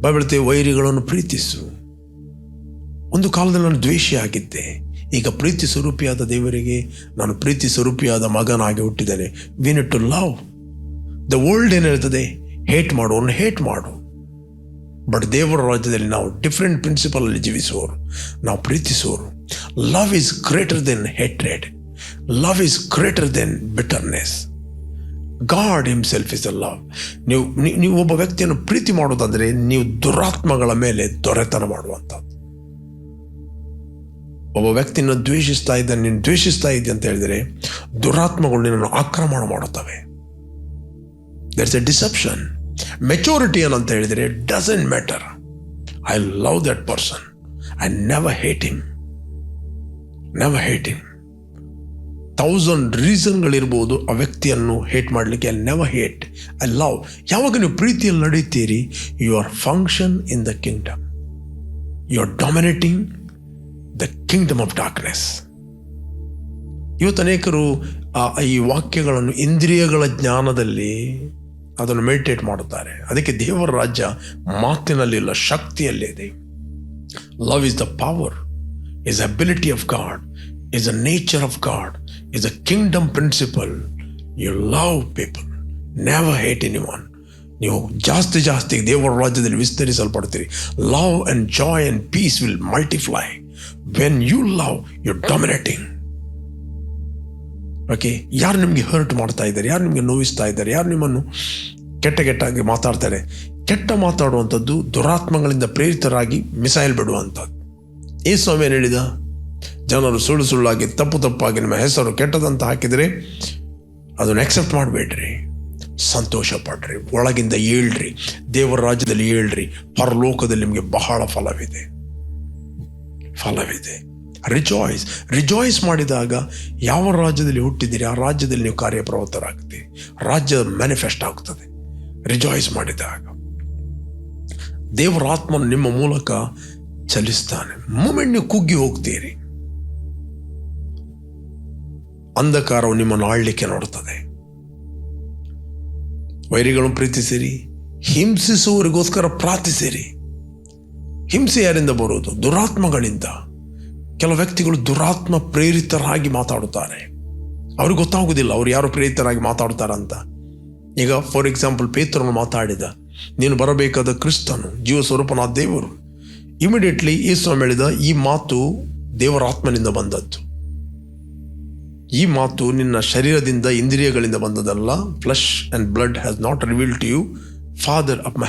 ಬೈಬಳತೆ ವೈರಿಗಳನ್ನು ಪ್ರೀತಿಸು. ಒಂದು ಕಾಲದಲ್ಲಿ ನಾನು ದ್ವೇಷಿ ಆಗಿದ್ದೆ. ಈಗ ಪ್ರೀತಿ ಸ್ವರೂಪಿಯಾದ ದೇವರಿಗೆ ನಾನು ಪ್ರೀತಿ ಸ್ವರೂಪಿಯಾದ ಮಗನಾಗಿ ಹುಟ್ಟಿದ್ದೇನೆ. Win to love the world ಏನಿರ್ತದೆ ಹೇಟ್ ಮಾಡುವವರನ್ನು ಹೇಟ್ ಮಾಡು. ಬಟ್ ದೇವರ ರಾಜ್ಯದಲ್ಲಿ ನಾವು ಡಿಫ್ರೆಂಟ್ ಪ್ರಿನ್ಸಿಪಲ್ ಅಲ್ಲಿ ಜೀವಿಸುವವರು, ನಾವು ಪ್ರೀತಿಸುವವರು. Love is greater than hatred love is greater than bitterness God himself is a love ನೀವು ನೀವು ಒಬ್ಬ ವ್ಯಕ್ತಿಯನ್ನು ಪ್ರೀತಿ ಮಾಡೋದಾದ್ರೆ ನೀವು ದುರಾತ್ಮಗಳ ಮೇಲೆ ದೊರೆತನ ಮಾಡುವಂಥದ್ದು. ಒಬ್ಬ ವ್ಯಕ್ತಿನ ದ್ವೇಷಿಸ್ತಾ ಇದ್ದ, ನೀನು ದ್ವೇಷಿಸ್ತಾ ಇದ್ದೆ ಅಂತ ಹೇಳಿದರೆ ದುರಾತ್ಮಗಳು ನಿನ್ನನ್ನು ಆಕ್ರಮಣ ಮಾಡುತ್ತವೆ. ದಟ್ಸ್ ಎ ಡಿಸೆಪ್ಷನ್ ಮೆಚೂರಿಟಿ ಅಂತ ಹೇಳಿದರೆ doesn't matter I love that person I never hate him never hate him thousand ರೀಸನ್ಗಳಿರ್ಬೋದು ಆ ವ್ಯಕ್ತಿಯನ್ನು ಹೇಟ್ ಮಾಡಲಿಕ್ಕೆ. I never hate I love ಯಾವಾಗ ನೀವು ಪ್ರೀತಿಯಲ್ಲಿ ನಡೀತೀರಿ you are function in the kingdom you are dominating the kingdom of darkness ಇವತ್ತು ಅನೇಕರು ಈ ವಾಕ್ಯಗಳನ್ನು ಇಂದ್ರಿಯಗಳ ಜ್ಞಾನದಲ್ಲಿ ಅದನ್ನು ಮೆಡಿಟೇಟ್ ಮಾಡುತ್ತಾರೆ. ಅದಕ್ಕೆ ದೇವರ ರಾಜ್ಯ ಮಾತಿನಲ್ಲಿಲ್ಲ ಶಕ್ತಿಯಲ್ಲಿದೆ love is the power is ability of God is a nature of God is a kingdom principle you love people never hate anyone ನೀವು ಜಾಸ್ತಿ ಜಾಸ್ತಿ ದೇವರ ರಾಜ್ಯದಲ್ಲಿ ವಿಸ್ತರಿಸಲ್ಪಡ್ತೀರಿ. Love and joy and peace will multiply when you love you dominating okay, ಯಾರು ನಿಮಗೆ hurt ಮಾಡ್ತಾ ಇದ್ದಾರೆ? ಯಾರು ನಿಮಗೆ ನೋವಿಸ್ತಾ ಇದ್ದಾರೆ? ಯಾರು ನಿಮ್ಮನ್ನು ಕೆಟ್ಟ ಕೆಟ್ಟಾಗಿ ಮಾತಾಡ್ತಾರೆ? ಕೆಟ್ಟ ಮಾತಾಡುವಂಥದ್ದು ದುರಾತ್ಮಗಳಿಂದ ಪ್ರೇರಿತರಾಗಿ ಮಿಸೈಲ್ ಬಿಡುವಂಥದ್ದು. ಈ ಸ್ವಾಮಿ ಏನು ಹೇಳಿದ? ಜನರು ಸುಳ್ಳು ಸುಳ್ಳಾಗಿ, ತಪ್ಪು ತಪ್ಪಾಗಿ ನಿಮ್ಮ ಹೆಸರು ಕೆಟ್ಟದಂತ ಹಾಕಿದರೆ ಅದನ್ನು ಎಕ್ಸೆಪ್ಟ್ ಮಾಡಬೇಡ್ರಿ. ಸಂತೋಷ ಪಡ್ರಿ, ಒಳಗಿಂದ ಏಳ್ರಿ ದೇವರ ರಾಜ್ಯದಲ್ಲಿ ಏಳ್ರಿ ಪರಲೋಕದಲ್ಲಿ ನಿಮಗೆ ಬಹಳ ಫಲವಿದೆ. ಫಲವಿದೆ. ರಿಜಾಯ್ಸ್ ರಿಜಾಯ್ಸ್ ಮಾಡಿದಾಗ ಯಾವ ರಾಜ್ಯದಲ್ಲಿ ಹುಟ್ಟಿದ್ದೀರಿ, ಆ ರಾಜ್ಯದಲ್ಲಿ ನೀವು ಕಾರ್ಯಪ್ರವೃತ್ತರಾಗ್ತೀರಿ. ರಾಜ್ಯ ಮ್ಯಾನಿಫೆಸ್ಟ್ ಆಗ್ತದೆ. ರಿಜಾಯ್ಸ್ ಮಾಡಿದಾಗ. ದೇವರ ಆತ್ಮನು ನಿಮ್ಮ ಮೂಲಕ ಚಲಿಸ್ತಾನೆ. ಮೂಮೆಂಟ್ ನೀವು ಕುಗ್ಗಿ ಹೋಗ್ತೀರಿ. ಅಂಧಕಾರವು ನಿಮ್ಮನ್ನು ಆಳ್ಲಿಕ್ಕೆ ನೋಡ್ತದೆ. ವೈರಿಗಳನ್ನು ಪ್ರೀತಿಸಿರಿ. ಹಿಂಸಿಸುವವರಿಗೋಸ್ಕರ ಪ್ರಾರ್ಥಿಸಿರಿ. ಹಿಂಸೆ ಯಾರಿಂದ ಬರುವುದು? ದುರಾತ್ಮಗಳಿಂದ. ಕೆಲವು ವ್ಯಕ್ತಿಗಳು ದುರಾತ್ಮ ಪ್ರೇರಿತರಾಗಿ ಮಾತಾಡುತ್ತಾರೆ. ಅವ್ರಿಗೆ ಗೊತ್ತಾಗುವುದಿಲ್ಲ ಅವ್ರು ಯಾರು ಪ್ರೇರಿತರಾಗಿ ಮಾತಾಡ್ತಾರಂತ ಈಗ ಫಾರ್ ಎಕ್ಸಾಂಪಲ್ ಪೇತ್ರನು ಮಾತಾಡಿದ, ನೀನು ಬರಬೇಕಾದ ಕ್ರಿಸ್ತನು ಜೀವ ಸ್ವರೂಪನಾದ ದೇವರು. ಇಮಿಡಿಯೇಟ್ಲಿ ಈ ಸ್ವಾಮಿ ಹೇಳಿದ ಈ ಮಾತು ದೇವರ ಆತ್ಮನಿಂದ ಬಂದದ್ದು. ಈ ಮಾತು ನಿನ್ನ ಶರೀರದಿಂದ ಇಂದ್ರಿಯಗಳಿಂದ ಬಂದದಲ್ಲ flesh and blood has not reveal to you father of my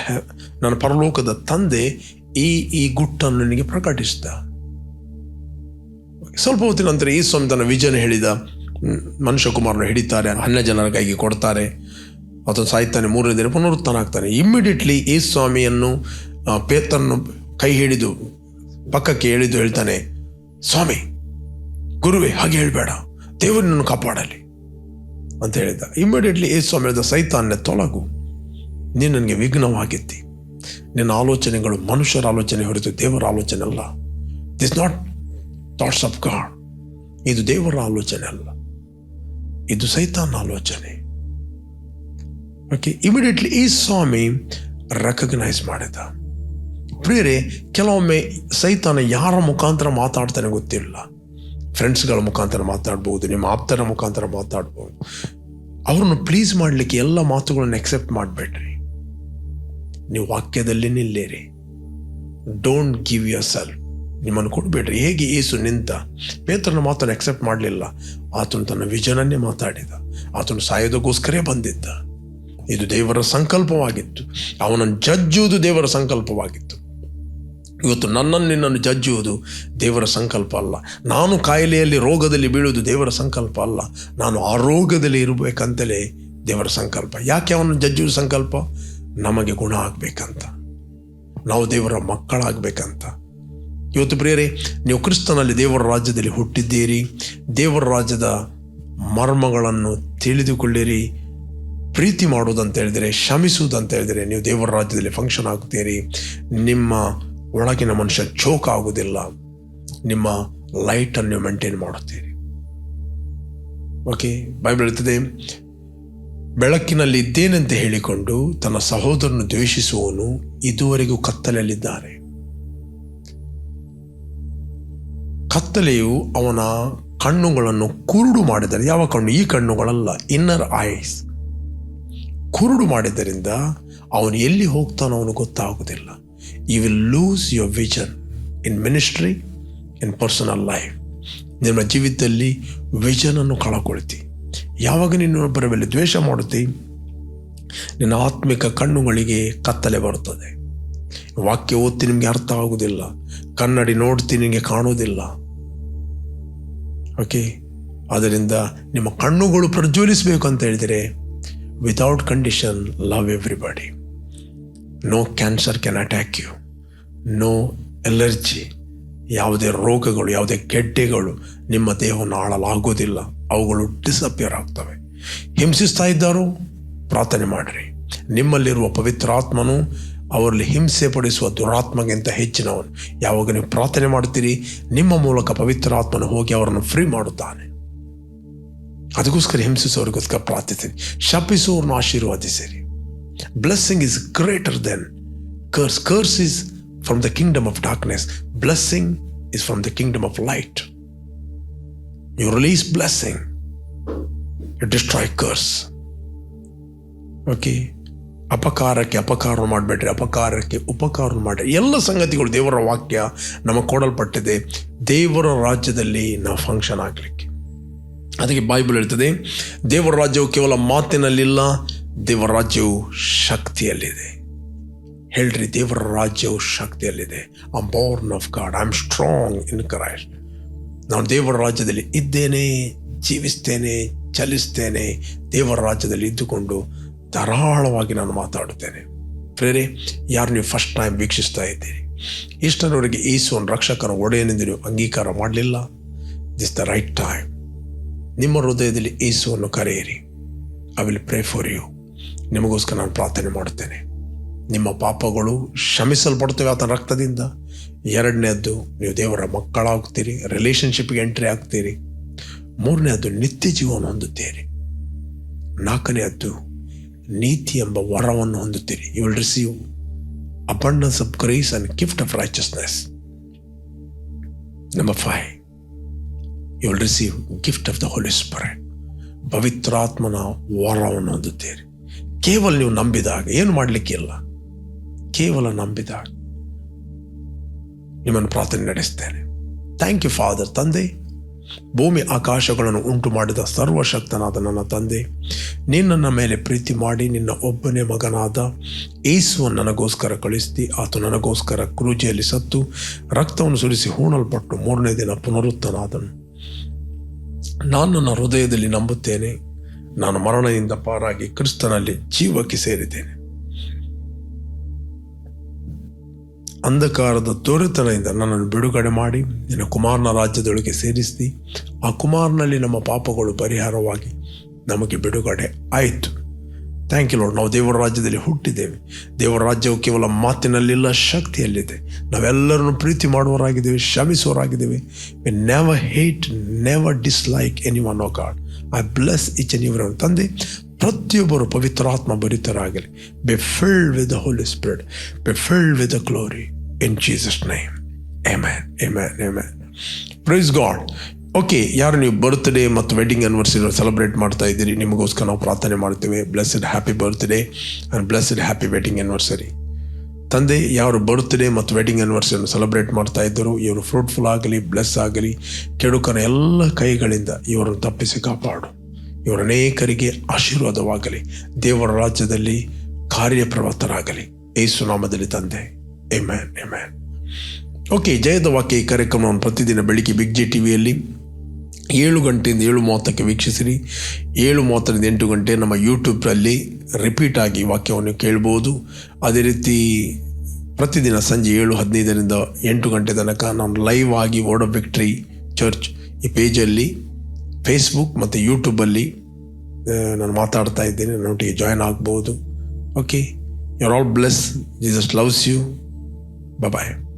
ನನ್ನ ಪರಲೋಕದ ತಂದೆ ಈ ಈ ಗುಟ್ಟನ್ನು ನಿನಗೆ ಪ್ರಕಟಿಸಿದ. ಸ್ವಲ್ಪ ಹೊತ್ತಿನ ನಂತರ ಈ ಸ್ವಾಮಿ ತನ್ನ ವಿಜನ್ ಹೇಳಿದ ಮನುಷ್ಯಕುಮಾರನ ಮನುಷ್ಯ ಕುಮಾರನ ಹಿಡಿತಾರೆ, ಹನ್ನೆರಡು ಜನರ ಕೈಗೆ ಕೊಡ್ತಾರೆ, ಅಥವಾ ಸಾಯ್ತಾನೆ, ಮೂರನೇ ದಿನ ಪುನರುತ್ಥಾನ ಆಗ್ತಾನೆ. ಇಮ್ಮಿಡಿಯೇಟ್ಲಿ ಈ ಸ್ವಾಮಿಯನ್ನು ಪೇತನ್ನು ಕೈ ಹಿಡಿದು ಪಕ್ಕಕ್ಕೆ ಎಳೆದು ಹೇಳ್ತಾನೆ, ಸ್ವಾಮಿ, ಗುರುವೇ, ಹಾಗೆ ಹೇಳಬೇಡ ದೇವರನ್ನು ಕಾಪಾಡಲಿ, ಅಂತ ಹೇಳಿದ. ಇಮ್ಮಿಡಿಯೇಟ್ಲಿ ಈ ಸ್ವಾಮಿ ಹೇಳಿದ ಸೈತಾನ್ಯ ತೊಲಗು, ನೀನು ನನಗೆ ವಿಘ್ನವಾಗಿತ್ತಿ ನಿನ್ನ ಆಲೋಚನೆಗಳು ಮನುಷ್ಯರ ಆಲೋಚನೆ ಹೊರತು ದೇವರ ಆಲೋಚನೆ ಅಲ್ಲ. This not thoughts of God ಇದು ದೇವರ ಆಲೋಚನೆ ಅಲ್ಲ. ಇದು ಸೈತಾನ ಆಲೋಚನೆ. ಓಕೆ ಇಮಿಡಿಯೇಟ್ಲಿ ಈ ಸ್ವಾಮಿ ರೆಕಗ್ನೈಸ್ ಮಾಡಿದ. ಪ್ರಿಯರೇ, ಕೆಲವೊಮ್ಮೆ ಸೈತಾನ ಯಾರ ಮುಖಾಂತರ ಮಾತಾಡ್ತಾನೆ ಗೊತ್ತಿಲ್ಲ. ಫ್ರೆಂಡ್ಸ್ಗಳ ಮುಖಾಂತರ ಮಾತಾಡ್ಬೋದು, ನಿಮ್ಮ ಆಪ್ತರ ಮುಖಾಂತರ ಮಾತಾಡ್ಬೋದು. ಅವ್ರನ್ನು ಪ್ಲೀಸ್ ಮಾಡಲಿಕ್ಕೆ ಎಲ್ಲ ಮಾತುಗಳನ್ನು ಎಕ್ಸೆಪ್ಟ್ ಮಾಡಬೇಡ್ರಿ. ನೀವು ವಾಕ್ಯದಲ್ಲಿ ನಿಲ್ಲಿರಿ. ಡೋಂಟ್ ಗಿವ್ ಯರ್ ಸೆಲ್ಫ್ ನಿಮ್ಮನ್ನು ಕೊಡಬೇಡ್ರಿ. ಹೇಗೆ ಏಸು ನಿಂತ ಪೇತ್ರನ ಮಾತನ್ನು ಅಕ್ಸೆಪ್ಟ್ ಮಾಡಲಿಲ್ಲ. ಆತನು ತನ್ನ ವಿಜನನ್ನೇ ಮಾತಾಡಿದ. ಆತನು ಸಾಯೋದಕ್ಕೋಸ್ಕರೇ ಬಂದಿದ್ದ. ಇದು ದೇವರ ಸಂಕಲ್ಪವಾಗಿತ್ತು. ಅವನನ್ನು ಜಜ್ಜುವುದು ದೇವರ ಸಂಕಲ್ಪವಾಗಿತ್ತು. ಇವತ್ತು ನನ್ನನ್ನು ನಿನ್ನನ್ನು ಜಜ್ಜುವುದು ದೇವರ ಸಂಕಲ್ಪ ಅಲ್ಲ. ನಾನು ಕಾಯಿಲೆಯಲ್ಲಿ, ರೋಗದಲ್ಲಿ ಬೀಳುವುದು ದೇವರ ಸಂಕಲ್ಪ ಅಲ್ಲ. ನಾನು ಆರೋಗ್ಯದಲ್ಲಿ ಇರಬೇಕಂತಲೇ ದೇವರ ಸಂಕಲ್ಪ. ಯಾಕೆ ಅವನು ಜಜ್ಜುವ ಸಂಕಲ್ಪ? ನಮಗೆ ಗುಣ ಆಗಬೇಕಂತ. ನಾವು ದೇವರ ಮಕ್ಕಳಾಗಬೇಕಂತ. ಇವತ್ತು ಪ್ರಿಯರೇ, ನೀವು ಕ್ರಿಸ್ತನಲ್ಲಿ ದೇವರ ರಾಜ್ಯದಲ್ಲಿ ಹುಟ್ಟಿದ್ದೀರಿ, ದೇವರ ರಾಜ್ಯದ ಮರ್ಮಗಳನ್ನು ತಿಳಿದುಕೊಳ್ಳಿರಿ, ಪ್ರೀತಿ ಮಾಡುವುದಂತ ಹೇಳಿದರೆ, ಶ್ರಮಿಸುವುದಂತ ಹೇಳಿದರೆ ನೀವು ದೇವರ ರಾಜ್ಯದಲ್ಲಿ ಫಂಕ್ಷನ್ ಆಗುತ್ತೀರಿ. ನಿಮ್ಮ ಒಳಗಿನ ಮನುಷ್ಯ ಚೋಕ್ ಆಗುವುದಿಲ್ಲ. ನಿಮ್ಮ ಲೈಟನ್ನು ಮೇಂಟೈನ್ ಮಾಡುತ್ತೀರಿ. ಓಕೆ ಬೈಬಲ್ ಇರ್ತದೆ ಬೆಳಕಿನಲ್ಲಿ ಇದ್ದೇನೆಂತ ಹೇಳಿಕೊಂಡು ತನ್ನ ಸಹೋದರನು ದ್ವೇಷಿಸುವವನು ಇದುವರೆಗೂ ಕತ್ತಲೆಯಲ್ಲಿದ್ದಾನೆ ಕತ್ತಲೆಯು ಅವನ ಕಣ್ಣುಗಳನ್ನು ಕುರುಡು ಮಾಡಿದರೆ, ಯಾವ ಕಣ್ಣು? ಈ ಕಣ್ಣುಗಳಲ್ಲ ಇನ್ನರ್ ಐಸ್ ಕುರುಡು ಮಾಡಿದ್ದರಿಂದ ಅವನು ಎಲ್ಲಿ ಹೋಗ್ತಾನೋ ಅವನು ಗೊತ್ತಾಗುವುದಿಲ್ಲ. You will lose your vision in ministry in personal life ನಿಮ್ಮ ಜೀವಿತದಲ್ಲಿ ವಿಷನನ್ನು ಕಳಕೊಳ್ತಿ. ಯಾವಾಗ ನಿನ್ನೊಬ್ಬರ ಮೇಲೆ ದ್ವೇಷ ಮಾಡುತ್ತಿ? ನಿನ್ನ ಆತ್ಮಿಕ ಕಣ್ಣುಗಳಿಗೆ ಕತ್ತಲೆ ಬರುತ್ತದೆ. ವಾಕ್ಯ ಓದ್ತಿ ನಿಮಗೆ ಅರ್ಥ ಆಗುವುದಿಲ್ಲ. ಕನ್ನಡಿ ನೋಡ್ತಿ ನಿಮಗೆ ಕಾಣುವುದಿಲ್ಲ. ಓಕೆ? ಆದ್ದರಿಂದ ನಿಮ್ಮ ಕಣ್ಣುಗಳು ಪ್ರಜ್ವಲಿಸಬೇಕು ಅಂತ ಹೇಳಿದರೆ without condition love everybody no cancer can attack you no allergy ಯಾವುದೇ ರೋಗಗಳು, ಯಾವುದೇ ಗೆಡ್ಡೆಗಳು ನಿಮ್ಮ ದೇಹವನ್ನು ಆಳಲಾಗೋದಿಲ್ಲ ಅವುಗಳು ಡಿಸಪಿಯರ್ ಆಗ್ತವೆ. ಹಿಂಸಿಸ್ತಾ ಇದ್ದಾರೋ, ಪ್ರಾರ್ಥನೆ ಮಾಡಿರಿ. ನಿಮ್ಮಲ್ಲಿರುವ ಪವಿತ್ರಾತ್ಮನು ಅವರಲ್ಲಿ ಹಿಂಸೆ ಪಡಿಸುವ ದುರಾತ್ಮಗಿಂತ ಹೆಚ್ಚಿನವನು. ಯಾವಾಗ ನೀವು ಪ್ರಾರ್ಥನೆ ಮಾಡುತ್ತೀರಿ, ನಿಮ್ಮ ಮೂಲಕ ಪವಿತ್ರಾತ್ಮನು ಹೋಗಿ ಅವರನ್ನು ಫ್ರೀ ಮಾಡುತ್ತಾನೆ. ಅದಕ್ಕೋಸ್ಕರ ಹಿಂಸಿಸೋರಿಗೋಸ್ಕರ ಪ್ರಾರ್ಥಿಸಿರಿ. ಶಪಿಸುವವ್ರನ್ನ ಆಶೀರ್ವಾದಿಸಿರಿ. Blessing is greater than curse curse is from the kingdom of darkness blessing is from the kingdom of light you release blessing you destroy curse okay ಅಪಕಾರಕ್ಕೆ ಅಪಕಾರ ಮಾಡಬೇಡ್ರಿ, ಅಪಕಾರಕ್ಕೆ ಉಪಕಾರ ಮಾಡಿರಿ. ಎಲ್ಲ ಸಂಗತಿಗಳು ದೇವರ ವಾಕ್ಯ ನಮಗೆ ಕೊಡಲ್ಪಟ್ಟಿದೆ. ದೇವರ ರಾಜ್ಯದಲ್ಲಿ ನಾವು ಫಂಕ್ಷನ್ ಆಗಲಿಕ್ಕೆ. ಅದಕ್ಕೆ ಬೈಬಲ್ ಹೇಳ್ತದೆ, ದೇವರ ರಾಜ್ಯವು ಕೇವಲ ಮಾತಿನಲ್ಲಿಲ್ಲ, ದೇವರ ರಾಜ್ಯವು ಶಕ್ತಿಯಲ್ಲಿದೆ. ಹೇಳ್ರಿ, ದೇವರ ರಾಜ್ಯವು ಶಕ್ತಿಯಲ್ಲಿದೆ. I born of God I am strong in Christ ನಾನು ದೇವರ ರಾಜ್ಯದಲ್ಲಿ ಇದ್ದೇನೆ, ಜೀವಿಸ್ತೇನೆ, ಚಲಿಸ್ತೇನೆ, ದೇವರ ರಾಜ್ಯದಲ್ಲಿ ಇದ್ದುಕೊಂಡು ಧಾರಾಳವಾಗಿ ನಾನು ಮಾತಾಡುತ್ತೇನೆ. ಪ್ರೇರೆ, ಯಾರು ನೀವು ಫಸ್ಟ್ ಟೈಮ್ ವೀಕ್ಷಿಸ್ತಾ ಇದ್ದೀರಿ? ಇಷ್ಟರವರೆಗೆ ಯೇಸುವನ್ನು ರಕ್ಷಕರ ಒಡೆಯನೆಂದು ನೀವು ಅಂಗೀಕಾರ ಮಾಡಲಿಲ್ಲ? ದಿಸ್ ದ ರೈಟ್ ಟೈಮ್ ನಿಮ್ಮ ಹೃದಯದಲ್ಲಿ ಈಸುವನ್ನು ಕರೆಯಿರಿ. I will pray for you ನಿಮಗೋಸ್ಕರ ನಾನು ಪ್ರಾರ್ಥನೆ ಮಾಡುತ್ತೇನೆ. ನಿಮ್ಮ ಪಾಪಗಳು ಕ್ಷಮಿಸಲ್ಪಡ್ತವೆ ಆತನ ರಕ್ತದಿಂದ. ಎರಡನೇದ್ದು ನೀವು ದೇವರ ಮಕ್ಕಳಾಗ್ತೀರಿ ರಿಲೇಷನ್ಶಿಪ್ಗೆ ಎಂಟ್ರಿ ಆಗ್ತೀರಿ. ಮೂರನೇದ್ದು ನಿತ್ಯ ಜೀವನ ಹೊಂದುತ್ತೀರಿ. ನಾಲ್ಕನೇದ್ದು ನೀತಿ ಎಂಬ ವರವನ್ನು ಹೊಂದುತ್ತೀರಿ. You will receive abundance of grace and gift of righteousness number five you will receive gift of the Holy Spirit ಪವಿತ್ರಾತ್ಮನ ವರವನ್ನು ಹೊಂದುತ್ತೀರಿ. ಕೇವಲ ನೀವು ನಂಬಿದಾಗ ಏನು ಮಾಡಲಿಕ್ಕಿಲ್ಲ ಕೇವಲ ನಂಬಿದಾಗ ನಿಮ್ಮನ್ನು ಪ್ರಾರ್ಥನೆ ನಡೆಸ್ತೇನೆ. ಥ್ಯಾಂಕ್ ಯು ಫಾದರ್ ತಂದೆ. ಭೂಮಿ ಆಕಾಶಗಳನ್ನು ಉಂಟು ಮಾಡಿದ ಸರ್ವಶಕ್ತನಾದ ನನ್ನ ತಂದೆ, ನಿನ್ನನ್ನ ಮೇಲೆ ಪ್ರೀತಿ ಮಾಡಿ ನಿನ್ನ ಒಬ್ಬನೇ ಮಗನಾದ ಏಸುವ ನನಗೋಸ್ಕರ ಕಳಿಸ್ತಿ. ಆತ ನನಗೋಸ್ಕರ ಕ್ರೂಜೆಯಲ್ಲಿ ಸತ್ತು ರಕ್ತವನ್ನು ಸುರಿಸಿ ಹೂಣಲ್ಪಟ್ಟು ಮೂರನೇ ದಿನ ಪುನರುತ್ತನಾದನು. ನಾನು ನನ್ನ ಹೃದಯದಲ್ಲಿ ನಂಬುತ್ತೇನೆ. ನಾನು ಮರಣದಿಂದ ಪಾರಾಗಿ ಕ್ರಿಸ್ತನಲ್ಲಿ ಜೀವಕ್ಕೆ ಸೇರಿದ್ದೇನೆ. ಅಂಧಕಾರದ ತೋರೆತನದಿಂದ ನನ್ನನ್ನು ಬಿಡುಗಡೆ ಮಾಡಿ, ನಿನ್ನ ಕುಮಾರನ ರಾಜ್ಯದೊಳಗೆ ಸೇರಿಸಿ ಆ ಕುಮಾರನಲ್ಲಿ ನಮ್ಮ ಪಾಪಗಳು ಪರಿಹಾರವಾಗಿ ನಮಗೆ ಬಿಡುಗಡೆ ಆಯಿತು. ಥ್ಯಾಂಕ್ ಯು ಲೋಡ್ ನಾವು ದೇವರ ರಾಜ್ಯದಲ್ಲಿ ಹುಟ್ಟಿದ್ದೇವೆ. ದೇವರ ರಾಜ್ಯವು ಕೇವಲ ಮಾತಿನಲ್ಲಿಲ್ಲ, ಶಕ್ತಿಯಲ್ಲಿದೆ. ನಾವೆಲ್ಲರನ್ನು ಪ್ರೀತಿ ಮಾಡುವವರಾಗಿದ್ದೇವೆ ಶ್ರಮಿಸುವವರಾಗಿದ್ದೇವೆ we never hate never dislike anyone oh God I bless each and every ತಂದೆ ಪ್ರತಿಯೊಬ್ಬರು ಪವಿತ್ರಾತ್ಮ ಭರಿತರಾಗಲಿ. Be filled with the holy spirit be filled with the glory in Jesus name amen amen amen praise God okay ಯಾರು ನೀವು birthday ಮತ್ತು wedding anniversary celebrate ಮಾಡ್ತಾ ಇದ್ದೀರಿ, ನಿಮಗೋಸ್ಕರ ನಾವು ಪ್ರಾರ್ಥನೆ ಮಾಡ್ತೇವೆ. Blessed happy birthday and blessed happy wedding anniversary ತಂದೆ, ಯಾರು ಬರ್ತ್ಡೇ ಮತ್ತು ವೆಡ್ಡಿಂಗ್ ಆನಿವರ್ಸರಿಯನ್ನು ಸೆಲೆಬ್ರೇಟ್ ಮಾಡ್ತಾ ಇದ್ದರು, ಇವರು ಫ್ರೂಟ್ಫುಲ್ ಆಗಲಿ ಬ್ಲೆಸ್ ಆಗಲಿ, ಕೆಡುಕನ ಎಲ್ಲ ಕೈಗಳಿಂದ ಇವರನ್ನು ತಪ್ಪಿಸಿ ಕಾಪಾಡು. ಇವರ ಅನೇಕರಿಗೆ ಆಶೀರ್ವಾದವಾಗಲಿ. ದೇವರ ರಾಜ್ಯದಲ್ಲಿ ಕಾರ್ಯಪ್ರವರ್ತರಾಗಲಿ ಏಸು ನಾಮದಲ್ಲಿ ತಂದೆ. ಎಮ್ಯಾನ್ ಎಮ್ಯಾನ್ ಓಕೆ ಜಯದ ವಾಕ್ಯ ಈ ಕಾರ್ಯಕ್ರಮವನ್ನು ಪ್ರತಿದಿನ ಬೆಳಿಗ್ಗೆ ಬಿಗ್ ಜೆ ಟಿವಿಯಲ್ಲಿ ಏಳು ಗಂಟೆಯಿಂದ ಏಳು ಮೂವತ್ತಕ್ಕೆ ವೀಕ್ಷಿಸಿರಿ. ಏಳು ಮೂವತ್ತರಿಂದ ಎಂಟು ಗಂಟೆ ನಮ್ಮ ಯೂಟ್ಯೂಬ್ನಲ್ಲಿ ರಿಪೀಟ್ ಆಗಿ ವಾಕ್ಯವನ್ನು ಕೇಳ್ಬೋದು. ಅದೇ ರೀತಿ ಪ್ರತಿದಿನ ಸಂಜೆ ಏಳು ಹದಿನೈದರಿಂದ ಎಂಟು ಗಂಟೆ ತನಕ ನಾನು ಲೈವ್ ಆಗಿ ವರ್ಡ್ ಆಫ್ ವಿಕ್ಟ್ರಿ ಚರ್ಚ್ ಈ ಪೇಜಲ್ಲಿ ಫೇಸ್ಬುಕ್ ಮತ್ತು ಯೂಟ್ಯೂಬಲ್ಲಿ ನಾನು ಮಾತಾಡ್ತಾ ಇದ್ದೇನೆ. ನನ್ನೊಟ್ಟಿಗೆ ಜಾಯ್ನ್ ಆಗ್ಬೋದು. Okay you are all bless Jesus loves you bye